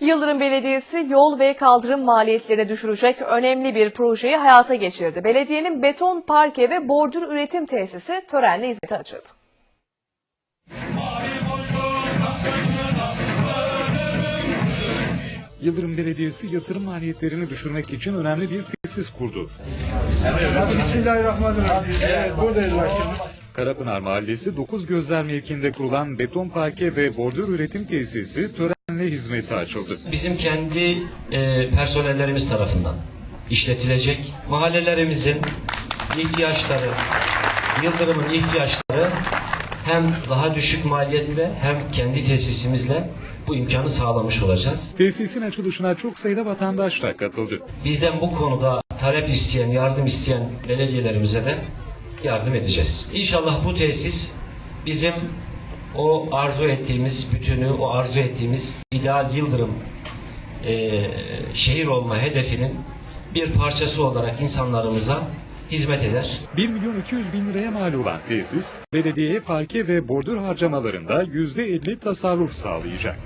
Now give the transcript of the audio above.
Yıldırım Belediyesi yol ve kaldırım maliyetlerini düşürecek önemli bir projeyi hayata geçirdi. Belediyenin beton parke ve bordür üretim tesisi törenle hizmete açıldı. Yıldırım Belediyesi yatırım maliyetlerini düşürmek için önemli bir tesis kurdu. Bismillahirrahmanirrahim. Evet, buradayız başkanım. Karapınar Mahallesi 9 Gözler mevkinde kurulan beton parke ve bordür üretim tesisi törenle hizmete açıldı. bizim kendi e, personellerimiz tarafından işletilecek. Mahallelerimizin ihtiyaçları, Yıldırım'ın ihtiyaçları hem daha düşük maliyetle hem kendi tesisimizle bu imkanı sağlamış olacağız. Tesisin açılışına çok sayıda vatandaş da katıldı. Bizden bu konuda talep isteyen, yardım isteyen belediyelerimize de yardım edeceğiz. İnşallah bu tesis bizim o arzu ettiğimiz bütünü, o arzu ettiğimiz ideal Yıldırım eee, şehir olma hedefinin bir parçası olarak insanlarımıza hizmet eder. 1 milyon 200 bin liraya mal olan tesis, belediyeye parke ve bordür harcamalarında %50 tasarruf sağlayacak.